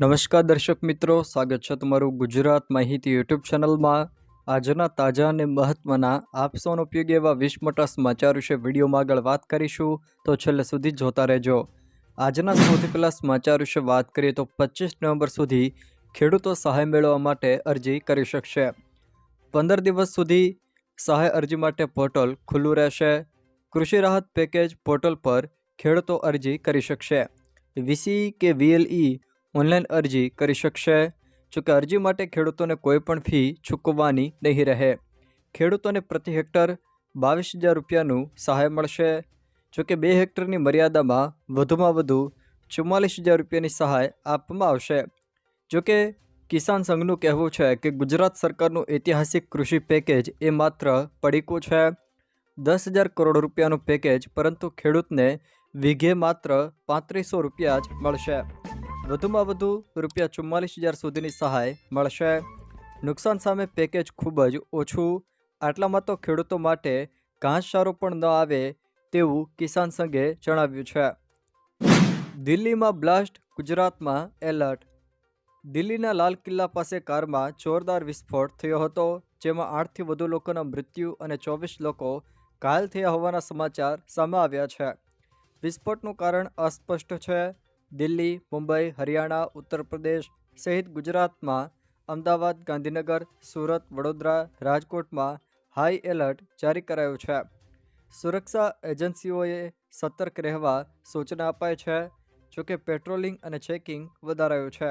નમસ્કાર દર્શક મિત્રો, સ્વાગત છે તમારું ગુજરાત માહિતી યુટ્યુબ ચેનલમાં. આજના તાજા અને મહત્ત્વના આપસોનો ઉપયોગ એવા વીસ મોટા સમાચાર વિશે વિડીયોમાં આગળ વાત કરીશું, તો છેલ્લે સુધી જોતા રહેજો. આજના સૌથી પહેલાં સમાચાર વિશે વાત કરીએ તો પચીસ નવેમ્બર સુધી ખેડૂતો સહાય મેળવવા માટે અરજી કરી શકશે. પંદર દિવસ સુધી સહાય અરજી માટે પોર્ટલ ખુલ્લું રહેશે. કૃષિ રાહત પેકેજ પોર્ટલ પર ખેડૂતો અરજી કરી શકશે. વીસી કે વીએલઈ ઓનલાઈન અરજી કરી શકશે. જોકે અરજી માટે ખેડૂતોને કોઈપણ ફી ચૂકવવાની નહીં રહે. ખેડૂતોને પ્રતિ હેક્ટર બાવીસ હજાર રૂપિયાનું સહાય મળશે. જોકે બે હેક્ટરની મર્યાદામાં વધુમાં વધુ ચુમ્માલીસ હજાર રૂપિયાની સહાય આપવામાં આવશે. જોકે કિસાન સંઘનું કહેવું છે કે ગુજરાત સરકારનું ઐતિહાસિક કૃષિ પેકેજ એ માત્ર પડીકું છે. દસ હજાર કરોડ રૂપિયાનું પેકેજ, પરંતુ ખેડૂતને વીઘે માત્ર પાંત્રીસો રૂપિયા જ મળશે. વધુમાં વધુ રૂપિયા ચુમ્માલીસ હજાર સુધીની સહાય મળશે. નુકસાન સામે પેકેજ ખૂબ જ ઓછું. આટલામાં તો ખેડૂતો માટે ઘાસચારો પણ ન આવે તેવું કિસાન સંઘે જણાવ્યું છે. દિલ્હીમાં બ્લાસ્ટ, ગુજરાતમાં એલર્ટ. દિલ્હીના લાલ કિલ્લા પાસે કારમાં જોરદાર વિસ્ફોટ થયો હતો, જેમાં આઠથી વધુ લોકોના મૃત્યુ અને ચોવીસ લોકો ઘાયલ થયા હોવાના સમાચાર સામે આવ્યા છે. વિસ્ફોટનું કારણ અસ્પષ્ટ છે. દિલ્હી, મુંબઈ, હરિયાણા, ઉત્તર પ્રદેશ સહિત ગુજરાતમાં અમદાવાદ, ગાંધીનગર, સુરત, વડોદરા, રાજકોટમાં હાઈ એલર્ટ જારી કરાયું છે. સુરક્ષા એજન્સીઓએ સતર્ક રહેવા સૂચના અપાઈ છે જોકે પેટ્રોલિંગ અને ચેકિંગ વધારાયું છે.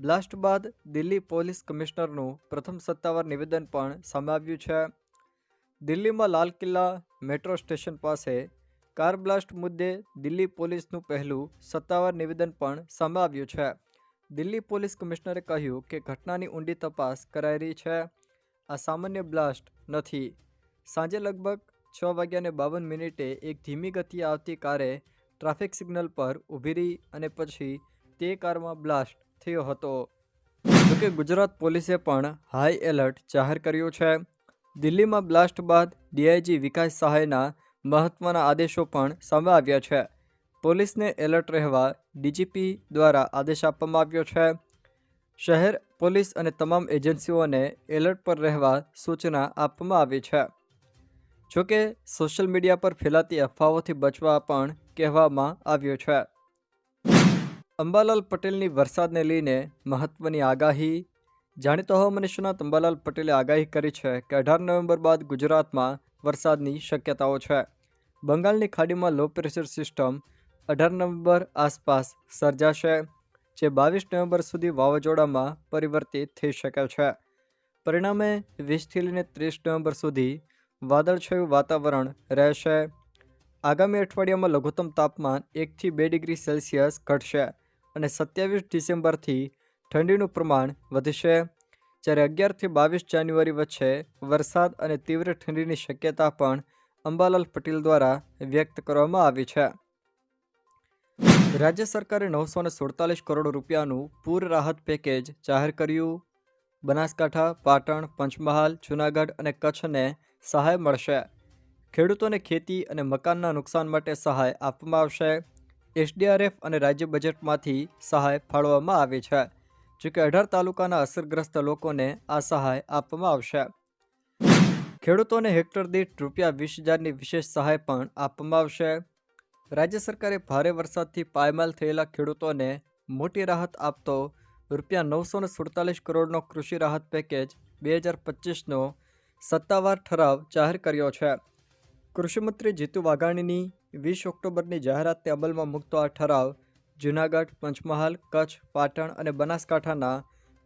બ્લાસ્ટ બાદ દિલ્હી પોલીસ કમિશનરનું પ્રથમ સત્તાવાર નિવેદન પણ સામે આવ્યું છે. દિલ્હીમાં લાલ કિલ્લા મેટ્રો સ્ટેશન પાસે કાર બ્લાસ્ટ મુદ્દે દિલ્હી પોલીસનું પહેલું સત્તાવાર નિવેદન પણ સામે આવ્યું છે. દિલ્હી પોલીસ કમિશનરે કહ્યું કે ઘટનાની ઊંડી તપાસ કરાઈ રહી છે. આ સામાન્ય બ્લાસ્ટ નથી. સાંજે લગભગ છ વાગ્યાને બાવન મિનિટે એક ધીમી ગતિએ આવતી કારે ટ્રાફિક સિગ્નલ પર ઊભી રહી અને પછી તે કારમાં બ્લાસ્ટ થયો હતો. જોકે ગુજરાત પોલીસે પણ હાઈ એલર્ટ જાહેર કર્યું છે. દિલ્હીમાં બ્લાસ્ટ બાદ ડીઆઈજી વિકાસ સહાયના મહત્ત્વના આદેશો પણ સામે છે. પોલીસને એલર્ટ રહેવા ડીજીપી દ્વારા આદેશ આપવામાં આવ્યો છે. શહેર, પોલીસ અને તમામ એજન્સીઓને એલર્ટ પર રહેવા સૂચના આપવામાં આવી છે. જોકે, સોશિયલ મીડિયા પર ફેલાતી અફવાઓથી બચવા પણ કહેવામાં આવ્યું છે. અંબાલાલ પટેલની વરસાદને લઈને મહત્ત્વની આગાહી જાણીતા હવામાન નિષ્ણાત તંબાલાલ પટેલે આગાહી કરી છે કે અઢાર નવેમ્બર બાદ ગુજરાતમાં વરસાદની શક્યતાઓ છે. બંગાળની ખાડીમાં લો પ્રેશર સિસ્ટમ અઢાર નવેમ્બર આસપાસ સર્જાશે, જે બાવીસ નવેમ્બર સુધી વાવાઝોડામાં પરિવર્તિત થઈ શકે છે. પરિણામે વીસથી લઈને ત્રીસ નવેમ્બર સુધી વાદળછાયું વાતાવરણ રહેશે. આગામી અઠવાડિયામાં લઘુત્તમ તાપમાન એકથી બે ડિગ્રી સેલ્સિયસ ઘટશે અને સત્યાવીસ ડિસેમ્બરથી ઠંડીનું પ્રમાણ વધશે. જ્યારે અગિયારથી બાવીસ જાન્યુઆરી વચ્ચે વરસાદ અને તીવ્ર ઠંડીની શક્યતા પણ અંબાલાલ પટેલ દ્વારા વ્યક્ત કરવામાં આવી છે. રાજ્ય સરકારે નવસો ને સુડતાલીસ કરોડ રૂપિયાનું પૂર રાહત પેકેજ જાહેર કર્યું. બનાસકાંઠા, પાટણ, પંચમહાલ, જૂનાગઢ અને કચ્છને સહાય મળશે. ખેડૂતોને ખેતી અને મકાનના નુકસાન માટે સહાય આપવામાં આવશે. એસડીઆરએફ અને રાજ્ય બજેટમાંથી સહાય ફાળવવામાં આવી છે. જોકે અઢાર તાલુકાના અસરગ્રસ્ત લોકોને આ સહાય આપવામાં આવશે. ખેડૂતોને હેક્ટર દીઠ રૂપિયા વીસ હજારની વિશેષ સહાય પણ આપવામાં આવશે. રાજ્ય સરકારે ભારે વરસાદથી પાયમાલ થયેલા ખેડૂતોને મોટી રાહત આપતો રૂપિયા નવસો ને સુડતાલીસ કરોડનો કૃષિ રાહત પેકેજ બે હજાર પચીસનો સત્તાવાર ઠરાવ જાહેર કર્યો છે. કૃષિમંત્રી જીતુ વાઘાણીની વીસ ઓક્ટોબરની જાહેરાતને અમલમાં મૂકતો આ ઠરાવ જૂનાગઢ, પંચમહાલ, કચ્છ, પાટણ અને બનાસકાંઠાના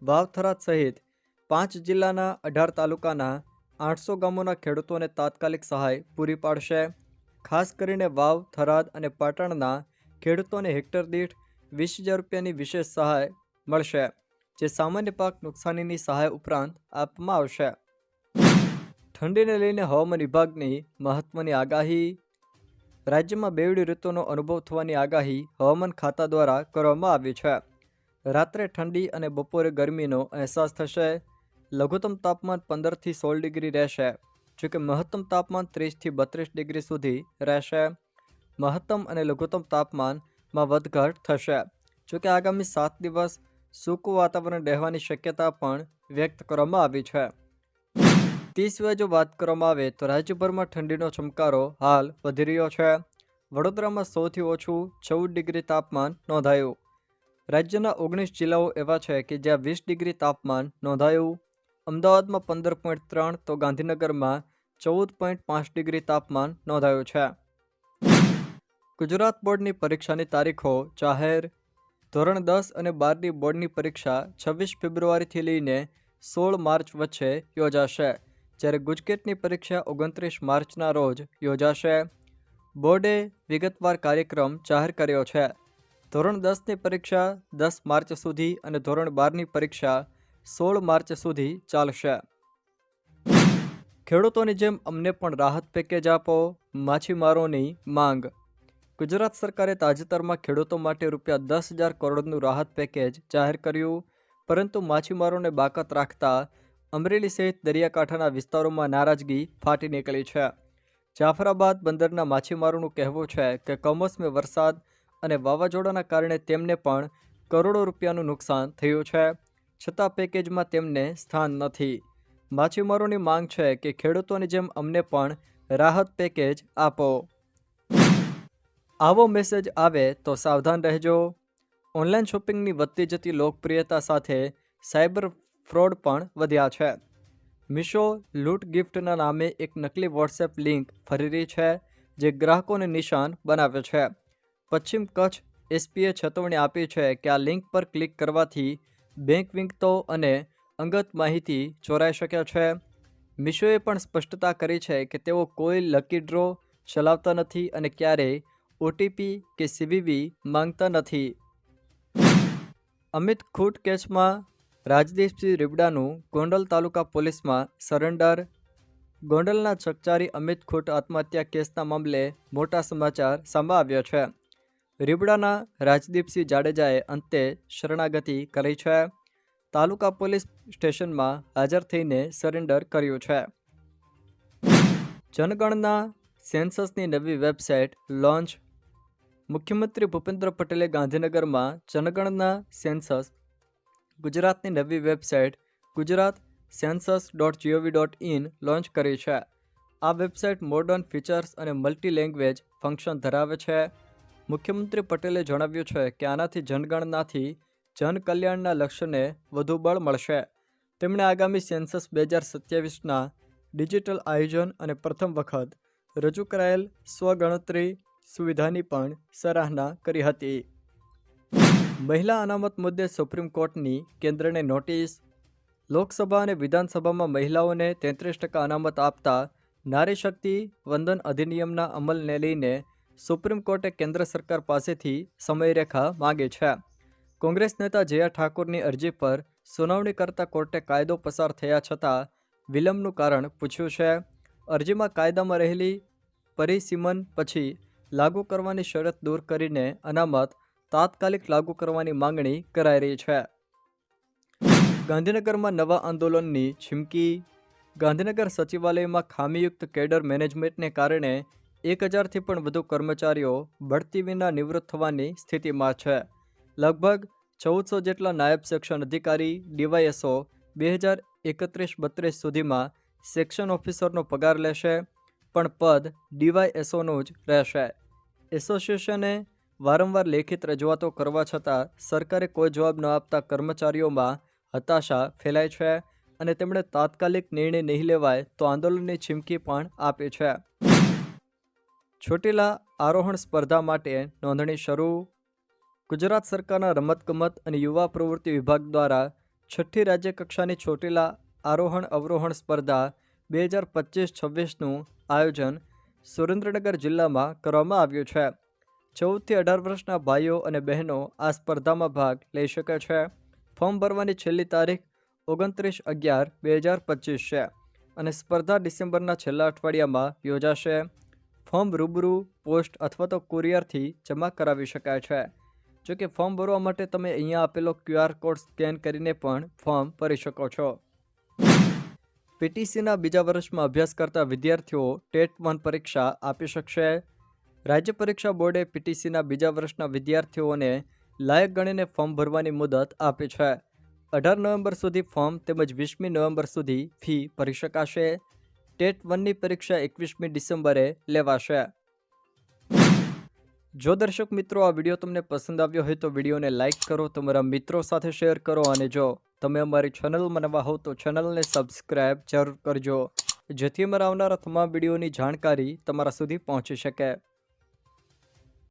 વાવ થરાદ સહિત પાંચ જિલ્લાના અઢાર તાલુકાના આઠસો ગામોના ખેડૂતોને તાત્કાલિક સહાય પૂરી પાડશે. ખાસ કરીને વાવ, થરાદ અને પાટણના ખેડૂતોને હેક્ટર દીઠ વીસ હજાર રૂપિયાની વિશેષ સહાય મળશે, જે સામાન્ય પાક નુકસાનીની સહાય ઉપરાંત આપવામાં આવશે. ઠંડીને લઈને હવામાન વિભાગની મહત્ત્વની આગાહી રાજ્યમાં બેવડી ઋતુનો અનુભવ થવાની આગાહી હવામાન ખાતા દ્વારા કરવામાં આવી છે. રાત્રે ઠંડી અને બપોરે ગરમીનો અહેસાસ થશે. લઘુત્તમ તાપમાન પંદરથી સોળ ડિગ્રી રહેશે, જોકે મહત્તમ તાપમાન ત્રીસથી બત્રીસ ડિગ્રી સુધી રહેશે. મહત્તમ અને લઘુત્તમ તાપમાનમાં વધઘટ થશે, જોકે આગામી સાત દિવસ સૂકું વાતાવરણ રહેવાની શક્યતા પણ વ્યક્ત કરવામાં આવી છે. તે સિવાય જો વાત કરવામાં આવે તો રાજ્યભરમાં ઠંડીનો ચમકારો હાલ વધી રહ્યો છે. વડોદરામાં સૌથી ઓછું ચૌદ ડિગ્રી તાપમાન નોંધાયું. રાજ્યના ઓગણીસ જિલ્લાઓ એવા છે કે જ્યાં વીસ ડિગ્રી તાપમાન નોંધાયું. અમદાવાદમાં પંદર પોઈન્ટ ત્રણ તો ગાંધીનગરમાં ચૌદ પોઈન્ટ પાંચ ડિગ્રી તાપમાન નોંધાયું છે. ગુજરાત બોર્ડની પરીક્ષાની તારીખો જાહેર. ધોરણ દસ અને બારની બોર્ડની પરીક્ષા છવ્વીસ ફેબ્રુઆરીથી લઈને સોળ માર્ચ વચ્ચે યોજાશે. જ્યારે ગુજકેટની પરીક્ષા ઓગણત્રીસ માર્ચના રોજ યોજાશે. બોર્ડે વિગતવાર કાર્યક્રમ જાહેર કર્યો છે. ધોરણ દસની પરીક્ષા દસ માર્ચ સુધી અને ધોરણ બારની પરીક્ષા સોળ માર્ચ સુધી ચાલશે. ખેડૂતોની જેમ અમને પણ રાહત પેકેજ આપો, માછીમારોની માંગ. ગુજરાત સરકારે તાજેતરમાં ખેડૂતો માટે રૂપિયા દસ હજાર કરોડનું રાહત પેકેજ જાહેર કર્યું, પરંતુ માછીમારોને બાકાત રાખતા અમરેલી સહિત દરિયાકાંઠાના વિસ્તારોમાં નારાજગી ફાટી નીકળી છે. જાફરાબાદ બંદરના માછીમારોનું કહેવું છે કે કમોસમી વરસાદ અને વાવાઝોડાના કારણે તેમને પણ કરોડો રૂપિયાનું નુકસાન થયું છે. છતાં પેકેજમાં તેમને સ્થાન નથી. માછીમારોની માંગ છે કે ખેડૂતોની જેમ અમને પણ રાહત પેકેજ આપો. આવો મેસેજ આવે તો સાવધાન રહેજો. ઓનલાઈન શોપિંગની વધતી જતી લોકપ્રિયતા સાથે સાયબર ફ્રોડ પણ વધ્યા છે. મિશો લૂંટ ગિફ્ટના નામે એક નકલી વોટ્સએપ લિંક ફરી રહી છે, જે ગ્રાહકોને નિશાન બનાવે છે. પશ્ચિમ કચ્છ એસપીએ ચેતવણી આપી છે કે આ લિંક પર ક્લિક કરવાથી બેંક વિંગતો અને અંગત માહિતી ચોરાઈ શકે છે. મિશોએ પણ સ્પષ્ટતા કરી છે કે તેઓ કોઈ લકી ડ્રો ચલાવતા નથી અને ક્યારેય ઓટીપી કે સીવીવી માંગતા નથી. અમિત ખૂટ કેસમાં રાજદીપસિંહ રીબડાનું ગોંડલ તાલુકા પોલીસમાં સરેન્ડર. ગોંડલના ચકચારી અમિત ખોટ આત્મહત્યા કેસના મામલે મોટા સમાચાર સામે આવ્યો છે. રીબડાના રાજદીપસિંહ જાડેજાએ અંતે શરણાગતિ કરી છે. તાલુકા પોલીસ સ્ટેશનમાં હાજર થઈને સરેન્ડર કર્યું છે. જનગણના સેન્સસની નવી વેબસાઇટ લોન્ચ. મુખ્યમંત્રી ભૂપેન્દ્ર પટેલે ગાંધીનગરમાં જનગણના સેન્સસ ગુજરાતની નવી website Gujarat census dot gov dot in launch કરી છે. આ વેબસાઇટ મોડર્ન ફીચર્સ અને મલ્ટી લેંગ્વેજ ફંક્શન ધરાવે છે. મુખ્યમંત્રી પટેલે જણાવ્યું છે કે આનાથી જનગણનાથી જનકલ્યાણના લક્ષ્યને વધુ બળ મળશે. તેમણે આગામી સેન્સસ બે હજાર સત્યાવીસના ડિજિટલ આયોજન અને પ્રથમ વખત રજૂ કરાયેલ સ્વગણતરી સુવિધાની પણ સરાહના કરી હતી. મહિલા અનામત મુદ્દે સુપ્રીમ કોર્ટની કેન્દ્રને નોટિસ. લોકસભા અને વિધાનસભામાં મહિલાઓને તેત્રીસ ટકા અનામત આપતા નારી શક્તિ વંદન અધિનિયમના અમલને લઈને સુપ્રીમ કોર્ટે કેન્દ્ર સરકાર પાસેથી સમયરેખા માગે છે. કોંગ્રેસ નેતા જયા ઠાકુરની અરજી પર સુનાવણી કરતા કોર્ટે કાયદો પસાર થયા છતાં વિલંબનું કારણ પૂછ્યું છે. અરજીમાં કાયદામાં રહેલી પરિસીમન પછી લાગુ કરવાની શરત દૂર કરીને અનામત તાત્કાલિક લાગુ કરવાની માંગણી કરાઈ રહી છે. ગાંધીનગરમાં નવા આંદોલનની છીમકી, ગાંધીનગર સચિવાલયમાં ખામીયુક્ત કેડર મેનેજમેન્ટને કારણે એક હજારથી પણ વધુ કર્મચારીઓ બઢતી વિના નિવૃત્ત થવાની સ્થિતિમાં છે. લગભગ ચૌદસો જેટલા નાયબ સેક્શન અધિકારી, ડીવાયએસઓ બે હજાર એકત્રીસ બત્રીસ સુધીમાં સેક્શન ઓફિસરનો પગાર લેશે, પણ પદ ડીવાયએસઓનું જ રહેશે. એસોસિએશને વારંવાર લેખિત રજૂઆતો કરવા છતાં સરકારે કોઈ જવાબ ન આપતા કર્મચારીઓમાં હતાશા ફેલાય છે અને તેમણે તાત્કાલિક નિર્ણય નહીં લેવાય તો આંદોલનની ચીમકી પણ આપી છે. છોટેલા આરોહણ સ્પર્ધા માટે નોંધણી શરૂ. ગુજરાત સરકારના રમતગમત અને યુવા પ્રવૃત્તિ વિભાગ દ્વારા છઠ્ઠી રાજ્ય કક્ષાની ચોટીલા આરોહણ અવરોહણ સ્પર્ધા બે હજાર પચીસ છવ્વીસનું આયોજન સુરેન્દ્રનગર જિલ્લામાં કરવામાં આવ્યું છે. ચૌદથી અઢાર વર્ષના ભાઈઓ અને બહેનો આ સ્પર્ધામાં ભાગ લઈ શકે છે. ફોર્મ ભરવાની છેલ્લી તારીખ ઓગણત્રીસ અગિયાર બે હજાર પચીસ છે અને સ્પર્ધા ડિસેમ્બરના છેલ્લા અઠવાડિયામાં યોજાશે. ફોર્મ રૂબરૂ, પોસ્ટ અથવા તો કુરિયરથી જમા કરાવી શકાય છે. જો કે ફોર્મ ભરવા માટે તમે અહીંયા આપેલો ક્યુઆર કોડ સ્કેન કરીને પણ ફોર્મ ભરી શકો છો. પીટીસીના બીજા વર્ષમાં અભ્યાસ કરતા વિદ્યાર્થીઓ ટેટ વન પરીક્ષા આપી શકશે. રાજ્ય પરીક્ષા બોર્ડે પીટીસીના બીજા વર્ષના વિદ્યાર્થીઓને લાયક ગણીને ફોર્મ ભરવાની મુદત આપે છે. અઢાર નવેમ્બર સુધી ફોર્મ તેમજ વીસમી નવેમ્બર સુધી ફી ભરી શકાશે. ટેટ વનની પરીક્ષા એકવીસમી ડિસેમ્બરે લેવાશે. જો દર્શક મિત્રો આ વીડિયો તમને પસંદ આવ્યો હોય તો વિડીયોને લાઇક કરો, તમારા મિત્રો સાથે શેર કરો અને જો તમે અમારી ચેનલમાં નવા હો તો ચેનલને સબસ્ક્રાઈબ જરૂર કરજો. જેથી અમારા આવનારા તમામ વિડીયોની જાણકારી તમારા સુધી પહોંચી શકે.